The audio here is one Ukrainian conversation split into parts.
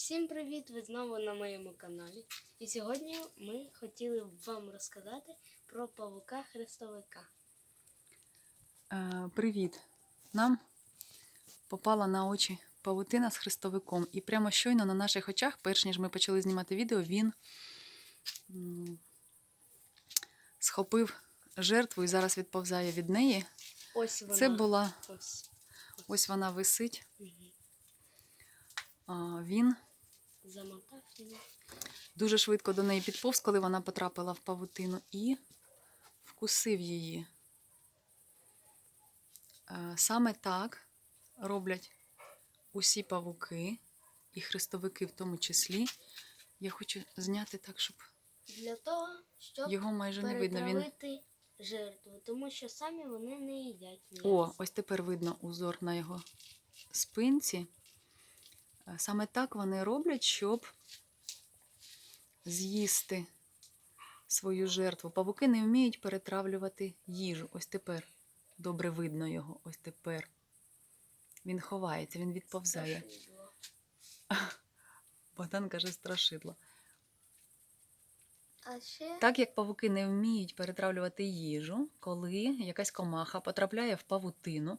Всім привіт! Ви знову на моєму каналі. І сьогодні ми хотіли б вам розказати про павука хрестовика. Е, Привіт! Нам попала на очі павутина з хрестовиком. І прямо щойно на наших очах, перш ніж ми почали знімати відео, він схопив жертву і зараз відповзає від неї. Ось вона. Це була Ось. ось вона висить. А, Він Замотав її. дуже швидко до неї підповз, коли вона потрапила в павутину, і вкусив її. Е, Саме так роблять усі павуки, і хрестовики в тому числі. Я хочу зняти так, щоб Для того, щоб його майже не видно. Він... жертву, тому що самі вони не їдять м'ясо. О, ось тепер видно узор на його спинці. Е, Саме так вони роблять, щоб з'їсти свою жертву. Павуки не вміють перетравлювати їжу. Ось тепер добре видно його. Ось тепер. Він ховається, він відповзає. Страшидло. Богдан каже страшидло. А ще Так як павуки не вміють перетравлювати їжу, коли якась комаха потрапляє в павутину,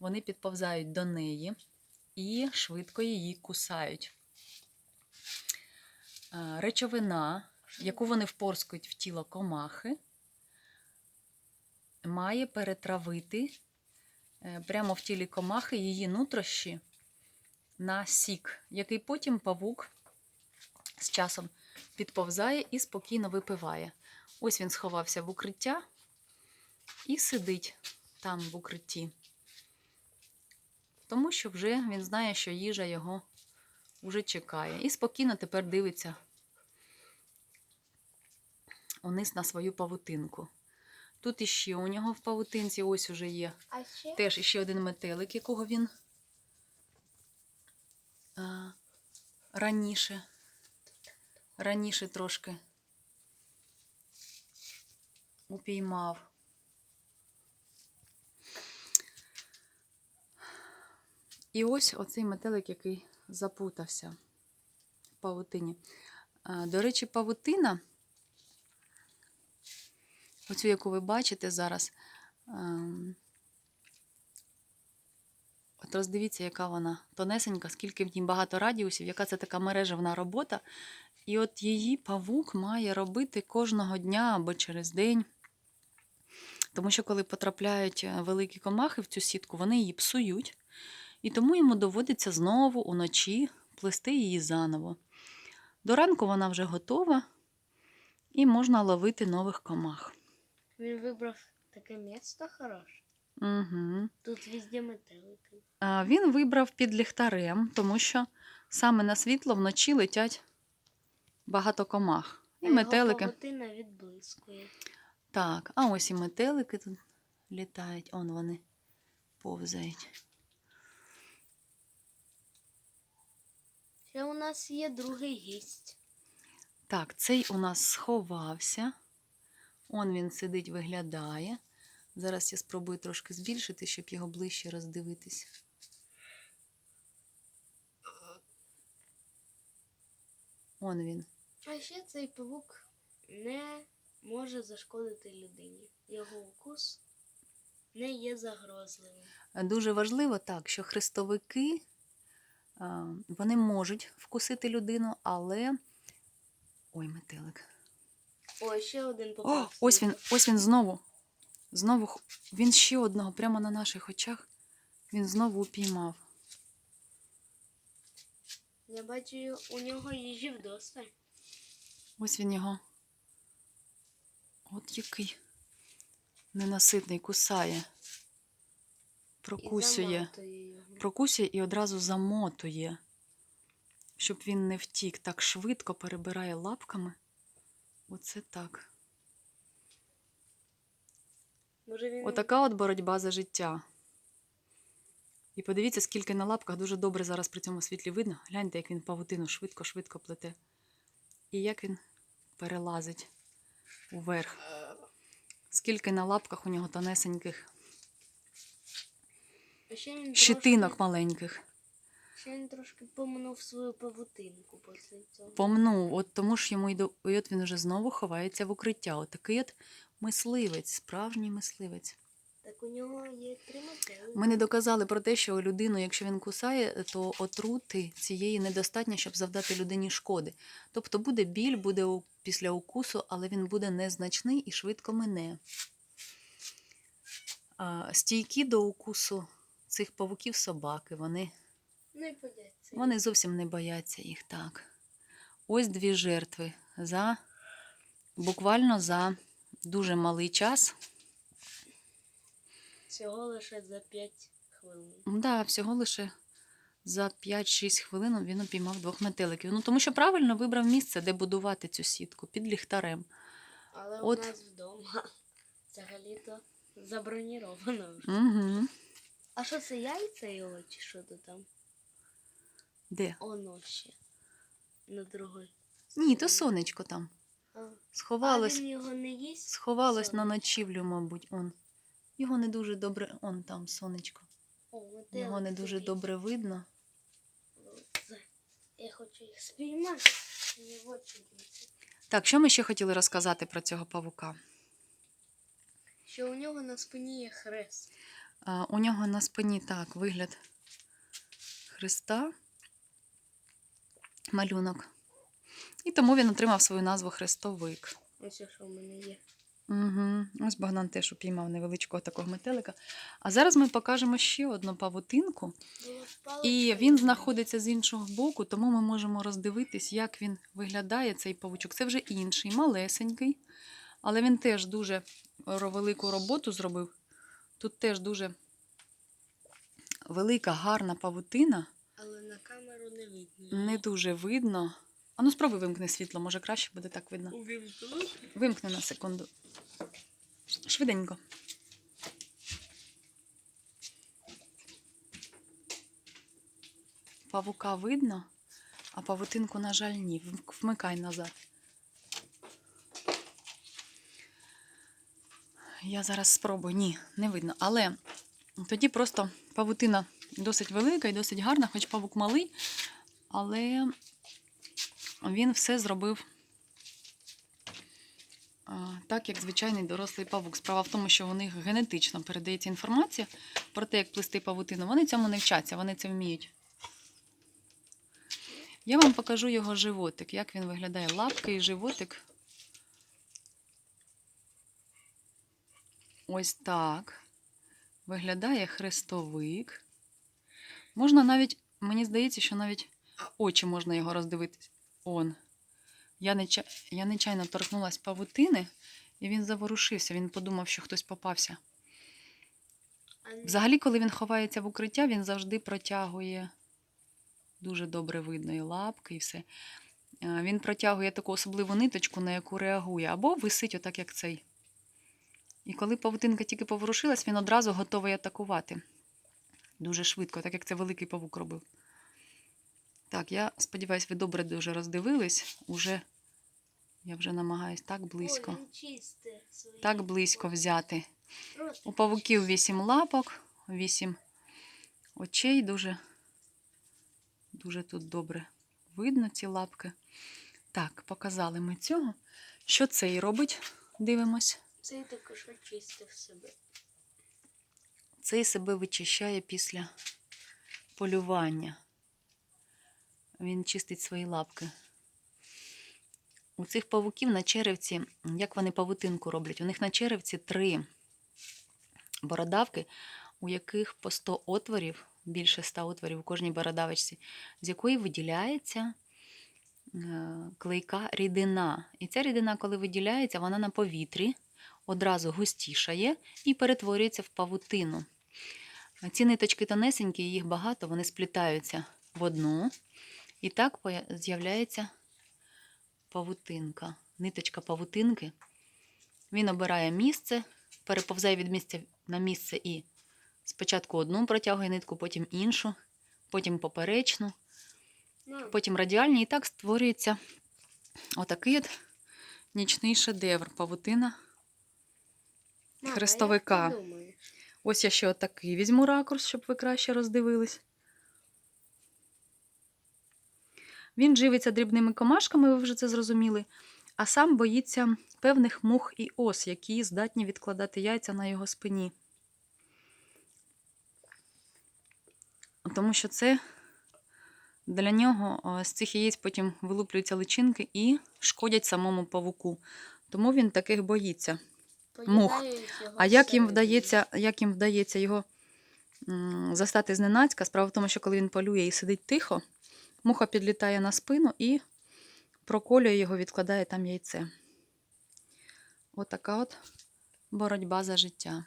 вони підповзають до неї і швидко її кусають. Е, Речовина, яку вони впорскують в тіло комахи, має перетравити е, прямо в тілі комахи її нутрощі на сік, який потім павук з часом підповзає і спокійно випиває. Ось він сховався в укриття і сидить там в укритті. Тому що вже він знає, що їжа його вже чекає. І спокійно тепер дивиться униз на свою павутинку. Тут іще у нього в павутинці ось уже є ще теж іще один метелик, якого він а, раніше, раніше трошки упіймав. І ось оцей метелик, який запутався в павутині. До речі, павутина, оцю, яку ви бачите зараз, ем, От роздивіться, яка вона тонесенька, скільки в ній багато радіусів, яка це така мережевна робота. І от її павук має робити кожного дня або через день. Тому що, коли потрапляють е, великі комахи в цю сітку, вони її псують. І тому йому доводиться знову уночі плести її заново. До ранку вона вже готова і можна ловити нових комах. він вибрав таке місто хороше. Угу. Тут везде метелики. А, Він вибрав під ліхтарем, тому що саме на світло вночі летять багато комах. І А його метелики. відблискує. Так, а ось і метелики тут літають, он вони повзають. Ще у нас є другий гість. Так, цей у нас сховався. Он він сидить, виглядає. Зараз я спробую трошки збільшити, щоб його ближче роздивитись. Он він. А ще цей павук не може зашкодити людині. Його укус не є загрозливим. Дуже важливо так, що хрестовики вони можуть вкусити людину, але. Ой, метелик. О, ще один О, ось він, ось він знову. Знову він ще одного прямо на наших очах. Він знову упіймав. Я бачу, у нього їжі вдосталь. Ось він його. От який ненаситний кусає, прокусює. Прокусює і одразу замотує, щоб він не втік. Так швидко перебирає лапками. Оце так. Може він Отака от боротьба за життя. І подивіться, скільки на лапках дуже добре зараз при цьому світлі видно. Гляньте, як він павутину швидко-швидко плете. І як він перелазить уверх. Скільки на лапках у нього тонесеньких щитинок маленьких. Ще він трошки поминув свою павутинку після цього. Помнув, от тому ж йому й до... і от він вже знову ховається в укриття. Отакий от мисливець, справжній мисливець. Так у нього є три метели. Ми не доказали про те, що людину, якщо він кусає, то отрути цієї недостатньо, щоб завдати людині шкоди. Тобто буде біль, буде після укусу, але він буде незначний і швидко мине. А, стійкі до укусу цих павуків собаки, вони, Не подяться. вони зовсім не бояться їх так. Ось дві жертви за буквально за дуже малий час. Всього лише за 5 хвилин. Да, всього лише за 5-6 хвилин він упіймав двох метеликів. Ну тому що правильно вибрав місце, де будувати цю сітку під ліхтарем. Але От. у нас вдома взагалі-то заброніровано вже. Угу. А що це яйця його чи що то там? Де? Оно ще. На другой. Ні, то сонечко там. А. А Сховалось, він його не їсть? сховалось на ночівлю, мабуть, он. Його не дуже добре. Он там сонечко. О, Його не дуже сидить. добре видно. Я хочу їх спіймати. Так, що ми ще хотіли розказати про цього павука? Що у нього на спині є хрест. У нього на спині так вигляд Христа, малюнок. І тому він отримав свою назву Хрестовик. Ось що в мене є. Угу. Ось Богдан теж упіймав невеличкого такого метелика. А зараз ми покажемо ще одну павутинку. І він знаходиться з іншого боку, тому ми можемо роздивитись, як він виглядає, цей павучок. Це вже інший, малесенький, але він теж дуже велику роботу зробив. Тут теж дуже велика, гарна павутина. Але на камеру не видно. Не дуже видно. А ну спробуй вимкни світло, може краще буде так видно. Вимкни на секунду. Швиденько. Павука видно, а павутинку, на жаль, ні. Вмикай назад. Я зараз спробую. Ні, не видно. Але тоді просто павутина досить велика і досить гарна, хоч павук малий, але він все зробив так, як звичайний дорослий павук. Справа в тому, що у них генетично передається інформація про те, як плести павутину. Вони цьому не вчаться, вони це вміють. Я вам покажу його животик, як він виглядає. Лапки і животик. Ось так. Виглядає хрестовик. Можна навіть, мені здається, що навіть очі можна його роздивитись. Он. Я, неча... я нечайно торкнулася павутини, і він заворушився. Він подумав, що хтось попався. Взагалі, коли він ховається в укриття, він завжди протягує. Дуже добре видно і лапки, і все. Е, Він протягує таку особливу ниточку, на яку реагує, або висить отак, як цей. І коли павутинка тільки поворушилась, він одразу готовий атакувати. Дуже швидко, так як це великий павук робив. Так, я сподіваюся, ви добре дуже роздивились. Уже я вже намагаюсь так близько. Так близько взяти. У павуків вісім лапок, вісім очей. Дуже, дуже тут добре видно ці лапки. Так, показали ми цього. Що цей робить? Дивимось. Цей також очистив себе. Цей себе вичищає після полювання. Він чистить свої лапки. У цих павуків на черевці, як вони павутинку роблять? У них на черевці три бородавки, у яких по 100 отворів, більше 100 отворів у кожній бородавочці, з якої виділяється е, клейка рідина. І ця рідина, коли виділяється, вона на повітрі одразу густішає і перетворюється в павутину. Ці ниточки тонесенькі, їх багато, вони сплітаються в одну. І так з'являється павутинка. Ниточка павутинки. Він обирає місце, переповзає від місця на місце і спочатку одну протягує нитку, потім іншу, потім поперечну, Ну, потім радіальні. І так створюється отакий от нічний шедевр павутина хрестовика. Ось я ще отакий візьму ракурс, щоб ви краще роздивились. Він живиться дрібними комашками, ви вже це зрозуміли, а сам боїться певних мух і ос, які здатні відкладати яйця на його спині. Тому що це для нього з цих яєць потім вилуплюються личинки і шкодять самому павуку. Тому він таких боїться. Мух. А як їм вдається, як їм вдається його застати зненацька? Справа в тому, що коли він полює і сидить тихо, муха підлітає на спину і проколює його, відкладає там яйце. Отака от боротьба за життя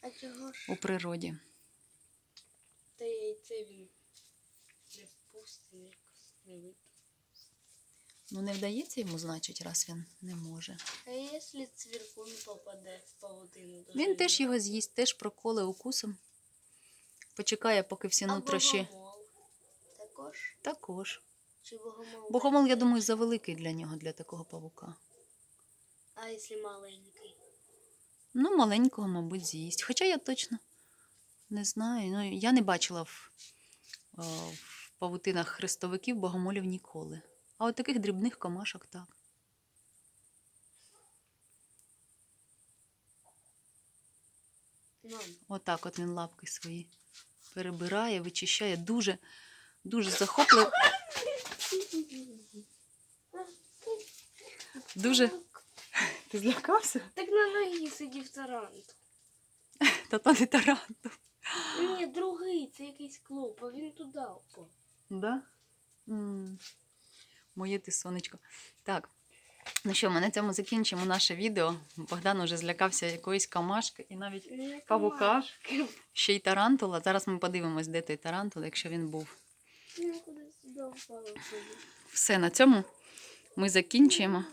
А чого ж у природі. те яйце він не впустить, якось не? Ну, не вдається йому, значить, раз він не може. А якщо цвіркун попаде в павутину? то Він що теж його з'їсть, теж проколе укусом. Почекає, поки всі А нутрощі. богомол? Також? Також. Чи богомол? Богомол, я думаю, завеликий для нього, для такого павука. А якщо маленький? Ну, маленького, мабуть, з'їсть. Хоча я точно не знаю. Ну, я не бачила в, о, в павутинах хрестовиків богомолів ніколи. А от таких дрібних комашок так. Отак от він лапки свої перебирає, вичищає. Дуже, дуже захопливо. Дуже. Ти злякався? Так на ногі сидів тарант. Та то не таранту. Ні, другий, це якийсь клоп, а він туди впав. Да? м Моє ти сонечко. Так. Ну що, ми на цьому закінчимо наше відео. Богдан уже злякався якоїсь камашки і навіть Не Павука? ще й тарантула. Зараз ми подивимось, де той тарантул, якщо він був. Все, на цьому ми закінчуємо.